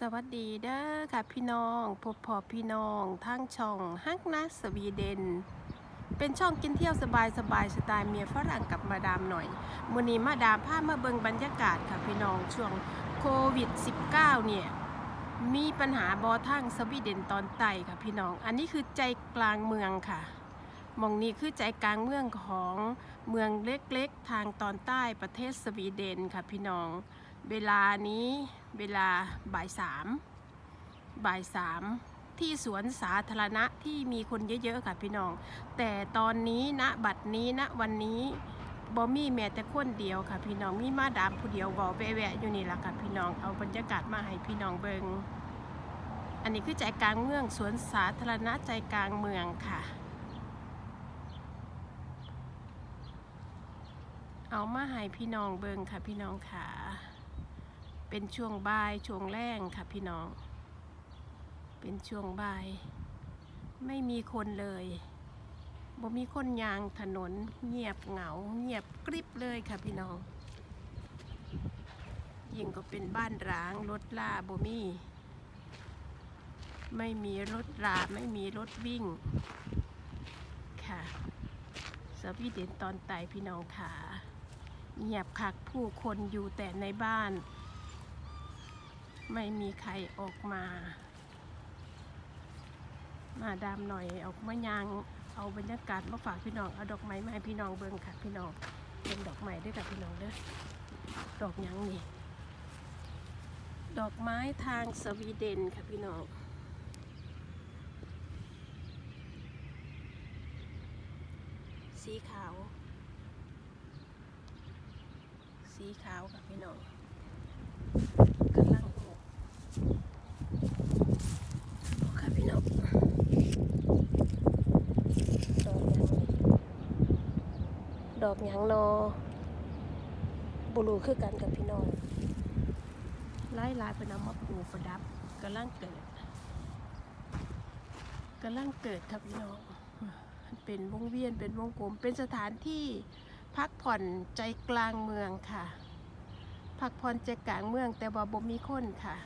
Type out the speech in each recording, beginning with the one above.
สวัสดีเด้อค่ะพี่น้องพบพอพี่น้องทั้งช่องฮักนะสวีเดน เป็นช่องกินเที่ยวสบายสบายสไตล์เมียฝรั่งกับมาดามหน่อยมื้อนี้มาดามพามาเบิงบรรยากาศค่ะพี่น้องช่วงโควิด -19 เนี่ยมีปัญหาบอทั้งสวีเดนตอนใต้ค่ะพี่น้อง อันนี้คือใจกลางเมืองค่ะมองนี้คือใจกลางเมืองของเมืองเล็กๆ ทางตอนใต้ประเทศสวีเดนค่ะพี่น้อง เวลานี้เวลาบ่ายสามบ่ายสามที่สวนสาธารณะที่มีคนเยอะๆค่ะพี่น้อง แต่ตอนนี้ณบัดนี้ณวันนี้บอมี่แม้แต่คนเดียวค่ะพี่น้องมีมาดามผู้เดียวเวอแวะอยู่นี่ละค่ะพี่น้องเอาบรรยากาศมาให้พี่น้องเบิงอันนี้คือใจกลางเมืองสวนสาธารณะใจกลางเมืองค่ะ เอามาให้พี่น้องเบิงค่ะพี่น้องค่ะ เป็นช่วงบ่ายช่วงแรงค่ะพี่น้อง เป็นช่วงบ่าย ไม่มีคนเลยบ่มีคนยางถนนเงียบเหงา เงียบกริบเลยค่ะพี่น้อง ยิ่งก็เป็นบ้านร้างรถล่าบ่มี ไม่มีรถราไม่มีรถวิ่ง ค่ะสวีเดนตอนใต้พี่น้องค่ะเงียบคักผู้คนอยู่แต่ในบ้าน ไม่มีใครออกมา มาดามหน่อยออกมายางเอาบรรยากาศมาฝากพี่น้องเอาดอกไม้มาให้พี่น้องเบิ่งค่ะพี่น้องเป็นดอกไม้ด้วยกับพี่น้องเด้อดอกยังนี่ดอกไม้ทางสวีเดนค่ะพี่น้องสีขาว สีขาวค่ะพี่น้องกำลังออกออกค่ะพี่น้อง ดอกหยังนอบุรูคือกันกับพี่น้องไล่ลายเป็นเอามาปลูกประดับกำลังเกิดกำลังเกิดครับพี่น้องเป็นวงเวียนเป็นวงกลมเป็นสถานที่พักผ่อนใจกลางเมืองค่ะ พักผ่อนใจกลางเมืองแต่ว่าบ่มีคนค่ะ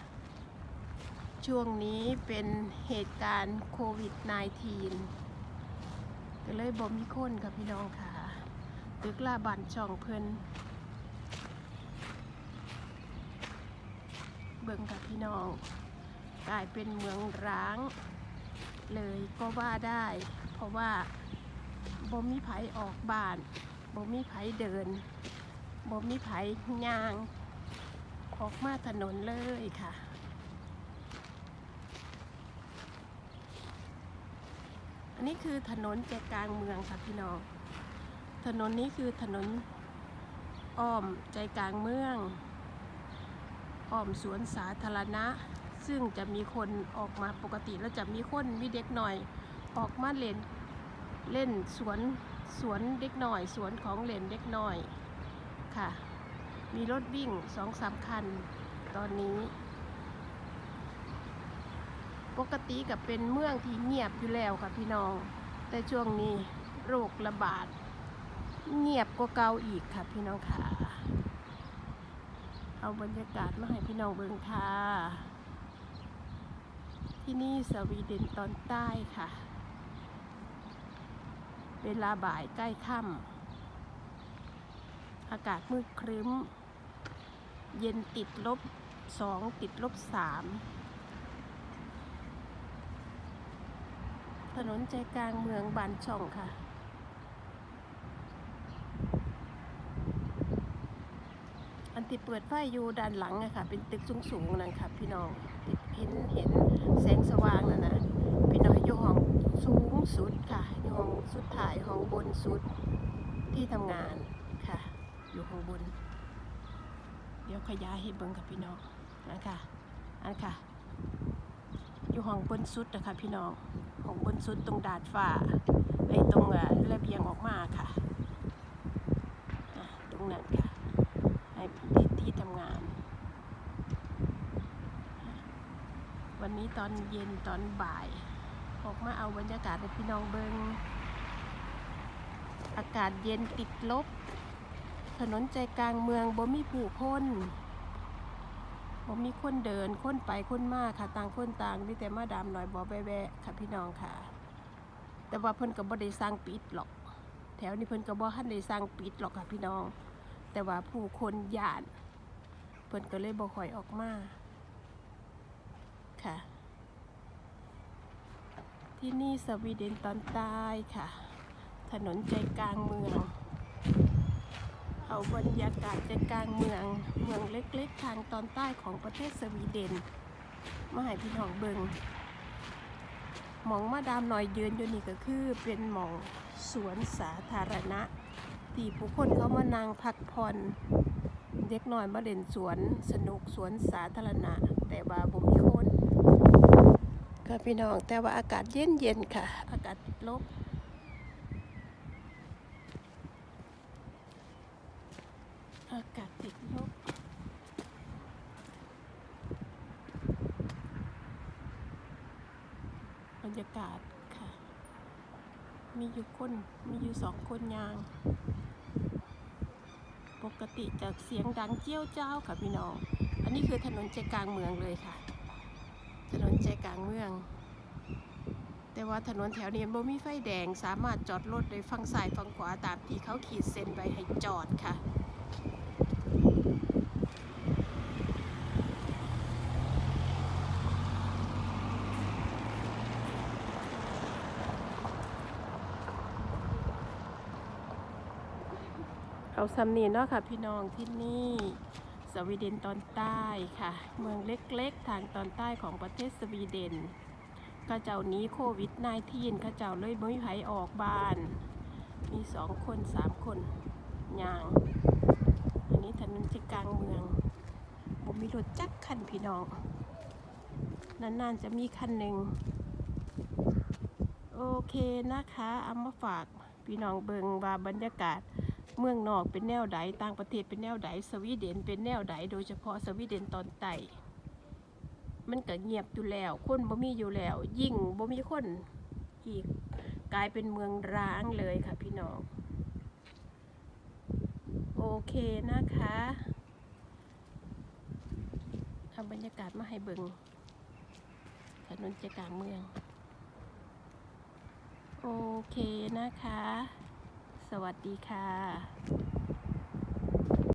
ช่วงนี้เป็นเหตุการณ์โควิด -19 ก็เลยบ่มีคนค่ะพี่น้องค่ะ ตึกลาบันช่องเพิ่นเบิ่งกับพี่น้อง กลายเป็นเมืองร้าง เลยก็ว่าได้ เพราะว่าบ่มีไผออกบ้านบ่มีไผเดินบ่มีไผย่าง ออกมาถนนเลยค่ะอันนี้คือถนนใจกลางเมืองค่ะพี่น้อง ถนนนี้คือถนนอ้อมใจกลางเมือง อ้อมสวนสาธารณะ ซึ่งจะมีคนออกมาปกติแล้วจะมีคนมีเด็กหน่อย ออกมาเล่นเล่นสวนสวนเด็กหน่อย สวนของเล่นเด็กหน่อยค่ะ มีรถวิ่งสองสามคันตอนนี้ ปกติกับเป็นเมืองที่เงียบอยู่แล้วค่ะพี่น้อง แต่ช่วงนี้โรคระบาด เงียบกว่าเก่าอีกค่ะพี่น้องค่ะ เอาบรรยากาศมาให้พี่น้องเบิ่งค่ะ ที่นี่สวีเดนตอนใต้ค่ะ เวลาบ่ายใกล้ค่ำอากาศมืดครึ้ม เย็นติดลบสองติดลบสามถนนใจกลางเมืองบานช่องค่ะ อัน ที่เปิดไฟอยู่ด้านหลังอะคะเป็นตึกสูงๆนั่นค่ะพี่น้องเห็นเห็นแสงสว่างนั่นนะพี่น้องอยู่ห้องสูงสุดค่ะอยู่ห้องสุดท้ายห้องบนสุดที่ทำงานค่ะ อยู่ห้องบน เดี๋ยวขยายให้เบิ่งกับพี่น้องนะคะอันค่ะ อยู่ห้องบนสุดนะคะพี่น้องห้องบนสุดตรงดาดฟ้าไอ้ตรงอะระเบียงออกมาค่ะะตรงนั้นค่ะ ที่ทำงาน วันนี้ตอนเย็นตอนบ่าย ออกมาเอาบรรยากาศให้พี่น้องเบิงอากาศเย็นติดลบ ถนนใจกลางเมืองบ่มีผู้คนบ่มีคนเดินคนไปคนมาค่ะต่างคนต่างมีแต่มาดามหน่อยบ่แวะค่ะพี่น้องค่ะ แต่ว่าเพิ่นก็บ่ได้สร้างปิดหรอก แถวนี้เพิ่นก็บ่ทันได้สร้างปิดหรอกค่ะพี่น้อง แต่ว่าผู้คนย่าน เพิ่นก็เลยบ่ค่อยออกมาค่ะ ที่นี่สวีเดนตอนใต้ค่ะ ถนนใจกลางเมือง เอาบรรยากาศใจกลางเมือง เมืองเล็กๆ ทางตอนใต้ของประเทศสวีเดน มาให้พี่น้องเบิงหมองมาดามหน่อยยืนอยู่นี่ก็คือเป็นหมองสวนสาธารณะ ที่ผู้คนเขามานั่งพักผ่อน เด็กน้อยมาเด่นสวนสนุกสวนสาธารณะ แต่ว่าบ่มีคนค่ะพี่น้องแต่ว่าอากาศเย็นเย็นๆค่ะ อากาศติดลบอากาศติดลบบรรยากาศค่ะ มีอยู่คน มีอยู่สองคนยาง ปกติจากเสียงดังเจี้ยวเจ้าค่ะพี่น้อง อันนี้คือถนนใจกลางเมืองเลยค่ะ ถนนใจกลางเมือง แต่ว่าถนนแถวนี้บ่มีไฟแดงสามารถจอดรถได้ฝั่งซ้ายฝั่งขวาตามที่เขาขีดเส้นไว้ให้จอดค่ะาซัมนีเนาะค่ะพี่น้องที่นี่สวีเดนตอนใต้ค่ะ เมืองเล็กๆ ทางตอนใต้ของประเทศสวีเดนข้าเจ้าหนี้โควิด -19 เข้าเจ้าเลยบ่มีไผออกบ้าน มีสองคนสามคนย่าง อันนี้ถนนใจกลางเมืองบ่มีรถจักคันพี่น้อง นานๆจะมีคันหนึ่งโอเคนะคะ เอามาฝากพี่น้องเบิงว่าบรรยากาศ เมืองนอกเป็นแนวใดต่างประเทศเป็นแนวใดสวีเดนเป็นแนวใดโดยเฉพาะสวีเดนตอนใต้มันก็เงียบอยู่แล้วคนบ่มีอยู่แล้ว ยิ่งบ่มีคนอีกกลายเป็นเมืองร้างเลยค่ะพี่น้อง โอเคนะคะเอาบรรยากาศมาให้เบิงถนนใจกลางเมือง โอเคนะคะ สวัสดีค่ะ